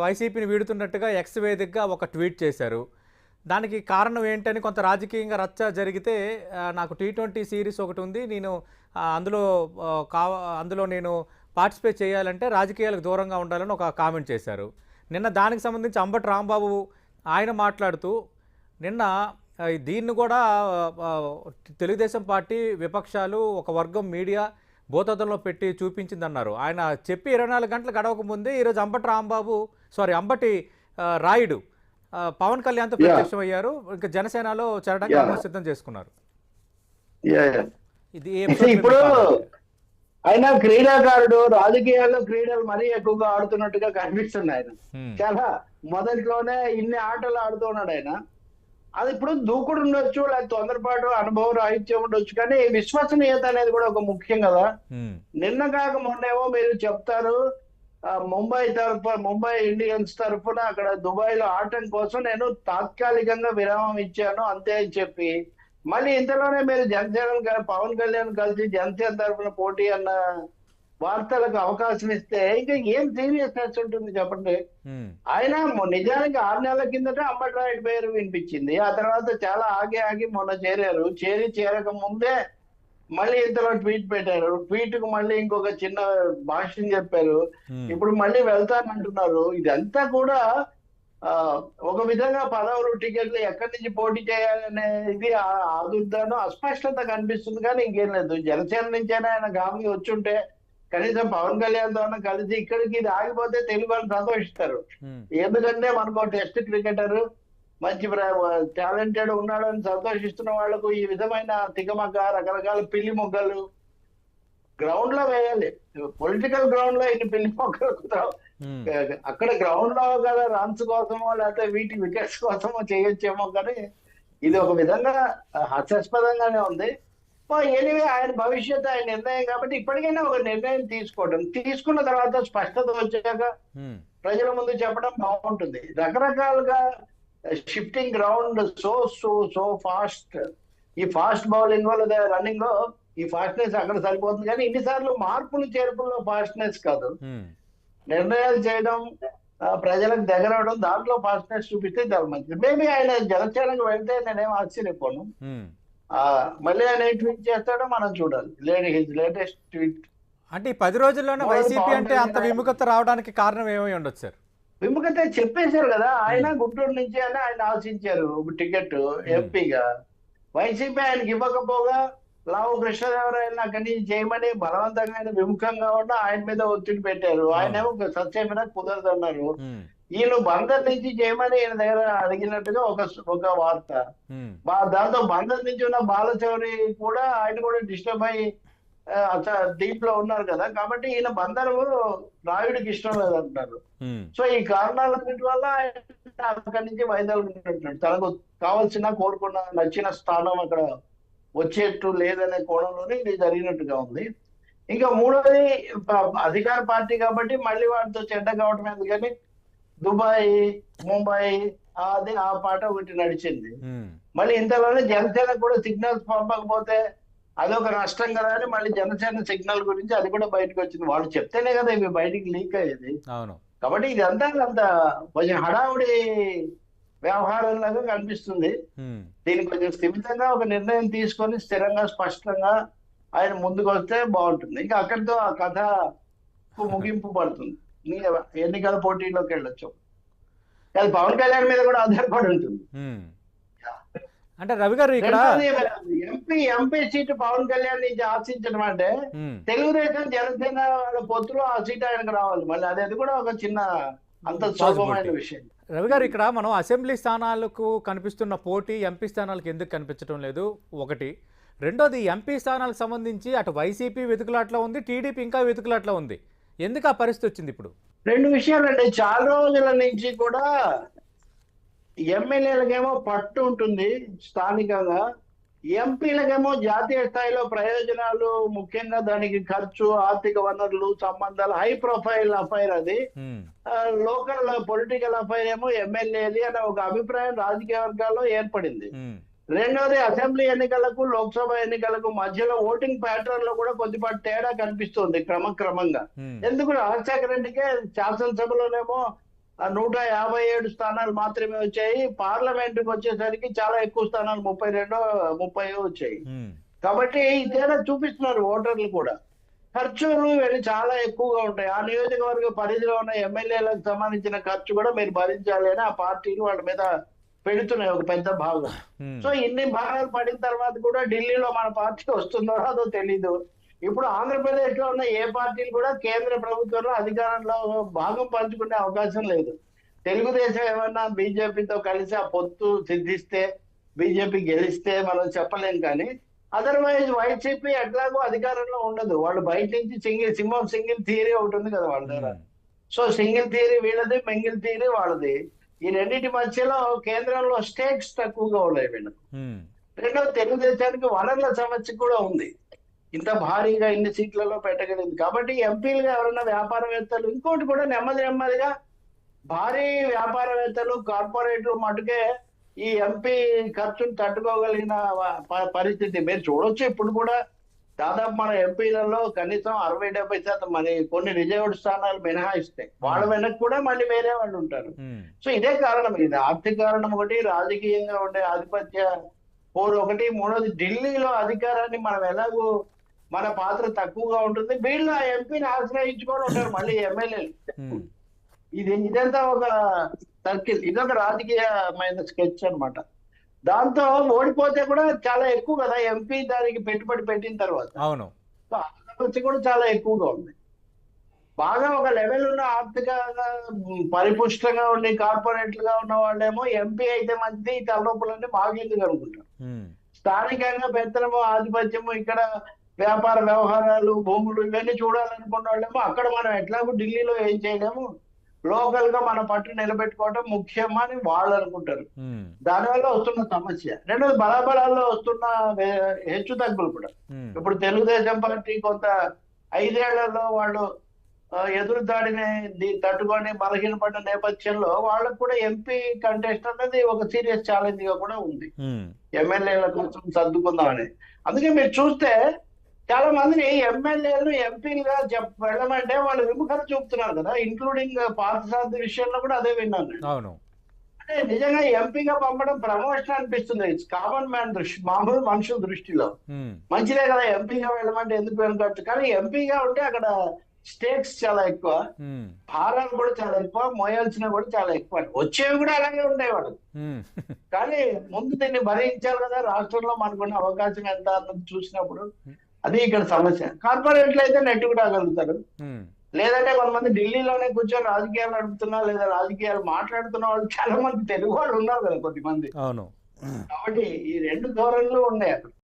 వైసీపీని వీడుతున్నట్టుగా ఎక్స్ వేదికగా ఒక ట్వీట్ చేశారు. దానికి కారణం ఏంటని కొంత రాజకీయంగా రచ్చ జరిగితే నాకు టీ ట్వంటీ సిరీస్ ఒకటి ఉంది. నేను అందులో కావ అందులో నేను పార్టిసిపేట్ చేయాలంటే రాజకీయాలకు దూరంగా ఉండాలని ఒక కామెంట్ చేశారు. నిన్న దానికి సంబంధించి అంబటి రాంబాబు ఆయన మాట్లాడుతూ నిన్న దీన్ని కూడా తెలుగుదేశం పార్టీ విపక్షాలు ఒక వర్గం మీడియా భూతద్దంలో పెట్టి చూపించిందన్నారు ఆయన చెప్పి ఇరవై నాలుగు గంటలు గడవక ముందే ఈరోజు అంబటి రాంబాబు సారీ అంబటి రాయుడు పవన్ కళ్యాణ్తో. ప్రత్యక్షం అయ్యారు ఇంకా జనసేనలో చేరడానికి సిద్ధం చేసుకున్నారు. ఇది ఇప్పుడు? ఆయన క్రీడాకారుడు రాజకీయాల్లో క్రీడలు మరీ ఎక్కువగా ఆడుతున్నట్టుగా కనిపిస్తుంది ఆయన Hmm. చాలా మొదట్లోనే ఇన్ని ఆటలు ఆడుతున్నాడు ఆయన అది ఇప్పుడు దూకుడు ఉండొచ్చు లేకపోతే తొందరపాటు అనుభవం రాహిత్యం ఉండొచ్చు. కానీ విశ్వసనీయత అనేది కూడా ఒక ముఖ్యం కదా. నిన్న కాక మొన్నేమో మీరు చెప్తారు ఆ, ముంబై తరఫు ముంబై ఇండియన్స్ తరఫున అక్కడ దుబాయ్లో ఆడటం కోసం నేను తాత్కాలికంగా విరామం ఇచ్చాను అంతే అని చెప్పి. మళ్ళీ ఇంతలోనే మీరు జనసేన పవన్ కళ్యాణ్ కలిసి జనసేన తరఫున పోటీ అన్న వార్తలకు అవకాశం ఇస్తే ఇంకా ఏం సీరియస్నెస్ ఉంటుంది చెప్పండి. ఆయన నిజానికి ఆరు నెలల కిందట అంబట్రాయుడు పేరు వినిపించింది. ఆ తర్వాత చాలా ఆగి ఆగి మొన్న చేరారు. చేరి చేరక ముందే మళ్ళీ ఇంతలో ట్వీట్ పెట్టారు. ట్వీట్కు మళ్ళీ ఇంకొక చిన్న భాష్యం చెప్పారు. ఇప్పుడు మళ్ళీ వెళ్తానంటున్నారు. ఇదంతా కూడా ఒక విధంగా పదవులు టికెట్లు ఎక్కడి నుంచి పోటీ చేయాలనేది ఆ- ఆదుర్దాను అస్పష్టత కనిపిస్తుంది కానీ ఇంకేం లేదు. జనసేన నుంచైనా ఆయన గామికి వచ్చుంటే కనీసం పవన్ కళ్యాణ్తో కలిసి ఇక్కడికి ఇది ఆగిపోతే తెలుగు వాళ్ళు సంతోషిస్తారు. ఎందుకంటే మనకు టెస్ట్ క్రికెటర్ మంచి టాలెంటెడ్ ఉన్నాడని సంతోషిస్తున్న వాళ్ళకు ఈ విధమైన తికమక రకరకాల పిల్లి మొగ్గలు గ్రౌండ్లో వేయాలి పొలిటికల్ గ్రౌండ్లో ఇన్ని పిల్లి. Hmm. అక్కడ గ్రౌండ్లో కదా రన్స్ కోసమో లేకపోతే వీటి వికెట్స్ కోసమో చేయొచ్చేమో కానీ ఇది ఒక విధంగా హాస్యాస్పదంగానే ఉంది ఎనివే ఆయన భవిష్యత్తు ఆయన నిర్ణయం కాబట్టి ఇప్పటికైనా ఒక నిర్ణయం తీసుకోవడం. తీసుకున్న తర్వాత స్పష్టత వచ్చాక. ప్రజల ముందు చెప్పడం బాగుంటుంది. రకరకాలుగా shifting ground so so so fast ఈ ఫాస్ట్ బౌలింగ్ వల్ల రన్నింగ్లో ఈ ఫాస్ట్నెస్ అక్కడ సరిపోతుంది కానీ ఇన్నిసార్లు మార్పులు చేర్పుల్లో ఫాస్ట్నెస్ కాదు. నిర్ణయాలు చేయడం ప్రజలకు దగ్గర అవడం దాంట్లో ఫాస్ట్నెస్ చూపిస్తే చాలా మంచిది. మేబీ ఆయన జనసేనకు వెళ్తే నేనేం ఆశ్చర్యపోను. మళ్ళీ ఆయన ట్వీట్ చేస్తాడో మనం చూడాలి. Lady his latest tweet. అంటే ఈ పది రోజుల్లోనే వైసీపీ అంటే అంత విముఖత రావడానికి కారణం ఏమై ఉండొచ్చు సార్? విముఖత చెప్పేశారు కదా. ఆయన గుంటూరు నుంచి అని ఆయన ఆశించారు ఒక టికెట్ ఎంపీగా. వైసీపీ ఆయనకి ఇవ్వకపోగా లావు కృష్ణదేవరాయలు అక్కడి నుంచి చేయమని బలవంతంగా ఆయన విముఖంగా ఉన్న ఆయన మీద ఒత్తిడి పెట్టారు. ఆయన ఏమో సత్యమైన కుదరదు అన్నారు ఈయన బందర్ నుంచి చేయమని ఈయన దగ్గర అడిగినట్టుగా ఒక ఒక వార్త. దాంతో బందర్ నుంచి ఉన్న బాలచౌరి కూడా ఆయన కూడా డిస్టర్బ్ అయ్యి అస- దీంట్లో ఉన్నారు కదా. కాబట్టి ఈయన బందరు రాయుడికి ఇష్టం లేదంటున్నారు. Hmm. సో ఈ కారణాలన్నిటి వల్ల ఆయన అక్కడి నుంచి వైదొలుగుతుంటాడు తనకు కావాల్సిన కోరుకున్న నచ్చిన స్థానం అక్కడ వచ్చేట్టు లేదనే కోణంలోనే ఇది జరిగినట్టుగా ఉంది. ఇంకా మూడోది అధికార పార్టీ కాబట్టి మళ్ళీ వాటితో చెడ్డ కావడం ఎందుకని దుబాయ్ ముంబై అది ఆ పాట ఒకటి నడిచింది. మళ్ళీ ఇంతలోనే జనసేన కూడా సిగ్నల్స్ పంపకపోతే అదొక నష్టం కదా అని మళ్ళీ జనసేన సిగ్నల్ గురించి అది కూడా బయటకు వచ్చింది. వాళ్ళు చెప్తేనే కదా ఇవి బయటికి లీక్ అయ్యేది. కాబట్టి ఇదంతా అంత కొంచెం హడావుడి వ్యవహారం లాగా కనిపిస్తుంది. దీనికి కొంచెం స్థిమితంగా ఒక నిర్ణయం తీసుకొని స్థిరంగా స్పష్టంగా ఆయన ముందుకు వస్తే బాగుంటుంది. ఇంకా అక్కడితో ఆ కథ ముగింపు పడుతుంది. ఎన్నికల పోటీలోకి వెళ్ళొచ్చు. అది పవన్ కళ్యాణ్ మీద కూడా ఆధారపడి ఉంటుంది. అంటే రవి గారు ఇక్కడ MP MP seat Pavan Kalyan నుంచి ఆశించడం అంటే. తెలుగుదేశం జనసేన వాళ్ళ పొత్తులో ఆ సీట్ ఆయనకు రావాలి. మళ్ళీ అది కూడా ఒక చిన్న అంత సులభమైన విషయం. రవి గారు ఇక్కడ మనం అసెంబ్లీ స్థానాలకు కనిపిస్తున్న పోటీ ఎంపీ స్థానాలకు ఎందుకు కనిపించడం లేదు? ఒకటి. రెండోది ఎంపీ స్థానాలకు సంబంధించి అటు వైసీపీ వెతుకులాట్లో ఉంది టీడీపీ ఇంకా వెతుకులాట్లో ఉంది. ఎందుకు ఆ పరిస్థితి వచ్చింది ఇప్పుడు? రెండు విషయాలండి. చాలా రోజుల నుంచి కూడా ఎమ్మెల్యేలకేమో పట్టు ఉంటుంది స్థానికంగా. ఎంపీలకేమో జాతీయ స్థాయిలో ప్రయోజనాలు ముఖ్యంగా దానికి ఖర్చు ఆర్థిక వనరులు సంబంధాలు హై ప్రొఫైల్ అఫైర్ అది. లోకల్ పొలిటికల్ అఫైర్ ఏమో ఎమ్మెల్యేది అనే ఒక అభిప్రాయం రాజకీయ వర్గాల్లో ఏర్పడింది. రెండోది అసెంబ్లీ ఎన్నికలకు లోక్సభ ఎన్నికలకు మధ్యలో ఓటింగ్ ప్యాటర్న్లో కూడా కొద్దిపాటి తేడా కనిపిస్తుంది క్రమక్రమంగా. ఎందుకు రాజశేఖర రెడ్డికే శాసనసభలోనేమో ఆ నూట యాభై ఏడు స్థానాలు మాత్రమే వచ్చాయి. పార్లమెంట్కి వచ్చేసరికి చాలా ఎక్కువ స్థానాలు ముప్పై రెండో ముప్పై వచ్చాయి. కాబట్టి తేడా చూపిస్తున్నారు ఓటర్లు కూడా. ఖర్చులు ఇవన్నీ చాలా ఎక్కువగా ఉంటాయి. ఆ నియోజకవర్గ పరిధిలో ఉన్న ఎమ్మెల్యేలకు సంబంధించిన ఖర్చు కూడా మీరు భరించాలి అని ఆ పార్టీలు వాళ్ళ మీద పెడుతున్నాయి ఒక పెద్ద భాగం. సో ఇన్ని భాగాలు పడిన తర్వాత కూడా ఢిల్లీలో మన పార్టీ వస్తుందో అదో తెలీదు. ఇప్పుడు ఆంధ్రప్రదేశ్లో ఉన్న ఏ పార్టీలు కూడా కేంద్ర ప్రభుత్వంలో అధికారంలో భాగం పంచుకునే అవకాశం లేదు. తెలుగుదేశం ఏమన్నా బీజేపీతో కలిసి ఆ పొత్తు సిద్ధిస్తే బీజేపీ గెలిస్తే మనం చెప్పలేం కానీ అదర్వైజ్ వైసీపీ ఎట్లాగో అధికారంలో ఉండదు. వాళ్ళు బయట నుంచి సింగిల్ సింహం సింగిల్ థియరీ ఒకటి ఉంది కదా వాళ్ళ దగ్గర. సో సింగిల్ థియరీ వీళ్ళది మెంగిల్ థియరీ వాళ్ళది. ఈ రెండింటి మధ్యలో కేంద్రంలో స్టేక్స్ తక్కువగా ఉన్నాయి వీళ్ళకి రెండో తెలుగుదేశానికి వనరుల సమస్య కూడా ఉంది. ఇంత భారీగా ఇన్ని సీట్లలో పెట్టగలిగింది. కాబట్టి ఎంపీలుగా ఎవరైనా వ్యాపారవేత్తలు ఇంకోటి కూడా నెమ్మది నెమ్మదిగా భారీ వ్యాపారవేత్తలు కార్పొరేట్లు మటుకే ఈ ఎంపీ ఖర్చును తట్టుకోగలిగిన పరిస్థితి. మీరు చూడొచ్చు ఇప్పుడు కూడా దాదాపు మన ఎంపీలలో కనీసం అరవై డెబ్బై శాతం మరి కొన్ని రిజర్వ్డ్ స్థానాలు మినహాయిస్తాయి వాళ్ళ వెనక కూడా మళ్ళీ వేరే వాళ్ళు ఉంటారు. ఉమ్, సో ఇదే కారణం. ఇది ఆర్థిక కారణం ఒకటి రాజకీయంగా ఉండే ఆధిపత్య పోరు ఒకటి మూడోది ఢిల్లీలో అధికారాన్ని మనం ఎలాగో మన పాత్ర తక్కువగా ఉంటుంది. వీళ్ళు ఆ ఎంపీని ఆశ్రయించుకొని ఉంటారు మళ్ళీ ఎమ్మెల్యేలు. ఉమ్, ఇది ఇదంతా ఒక సర్కిల్. ఇదొక రాజకీయమైన స్కెచ్ అన్నమాట. దాంతో ఓడిపోతే కూడా చాలా ఎక్కువ కదా ఎంపీ దానికి పెట్టుబడి పెట్టిన తర్వాత. అవును. సమస్య కూడా చాలా ఎక్కువగా ఉంది. బాగా ఒక లెవెల్ ఉన్న ఆర్థికంగా పరిపుష్టంగా ఉండి కార్పొరేట్లుగా ఉన్న వాళ్ళేమో ఎంపీ అయితే మంచిది ఈ తలనొప్పులన్నీ మాకెందుకు అనుకుంటారు. స్థానికంగా పెత్తనము ఆధిపత్యము ఇక్కడ వ్యాపార వ్యవహారాలు భూములు ఇవన్నీ చూడాలనుకున్న వాళ్ళేమో అక్కడ మనం ఎట్లాగో ఢిల్లీలో ఏం చేయలేము. లోకల్గా మన పట్టు నిలబెట్టుకోవడం ముఖ్యమా అని వాళ్ళు అనుకుంటారు. దానివల్ల వస్తున్న సమస్య. రెండోది బలాబలాల్లో వస్తున్న హెచ్చు తగ్గులు కూడా. ఇప్పుడు తెలుగుదేశం పార్టీ కొంత ఐదేళ్ళలో వాళ్ళు ఎదురు దాడిని తట్టుకొని బలహీనపడిన నేపథ్యంలో వాళ్ళకు కూడా ఎంపీ కంటెస్ట్ అనేది ఒక సీరియస్ ఛాలెంజ్గా కూడా ఉంది. ఎమ్మెల్యేల కోసం సర్దుకుందామని. అందుకే మీరు చూస్తే చాలా మందిని ఎమ్మెల్యేలు ఎంపీలుగా చెప్ వెళ్ళమంటే వాళ్ళు విముఖత చూపుతున్నారు కదా. ఇంక్లూడింగ్ పార్థసారథి విషయంలో కూడా అదే విన్నాను నేను. అవును. అంటే నిజంగా ఎంపీగా పంపడం ప్రమోషన్ అనిపిస్తుంది. కామన్ మ్యాన్ దృష్టి మామూలు మనుషుల దృష్టిలో. మంచిదే కదా ఎంపీగా వెళ్ళమంటే ఎందుకు వెనుకట్టు కానీ ఎంపీగా ఉంటే అక్కడ స్టేక్స్ చాలా ఎక్కువ. భారాలు కూడా చాలా ఎక్కువ. మోయాల్సినవి కూడా చాలా ఎక్కువ. వచ్చేవి కూడా అలాగే ఉమ్, కానీ ముందు దీన్ని భరించాలి కదా. రాష్ట్రంలో మనకున్న అవకాశం ఎంత అన్నది చూసినప్పుడు అది ఇక్కడ సమస్య. కార్పొరేట్లు అయితే నెట్టుకు రాగలుగుతారు లేదంటే కొంతమంది ఢిల్లీలోనే కూర్చొని రాజకీయాలు నడుపుతున్నా లేదా రాజకీయాలు మాట్లాడుతున్న వాళ్ళు చాలా మంది తెలుగు వాళ్ళు ఉన్నారు కదా కొద్దిమంది. అవును. కాబట్టి ఈ రెండు ధోరణులు ఉన్నాయి అక్కడ.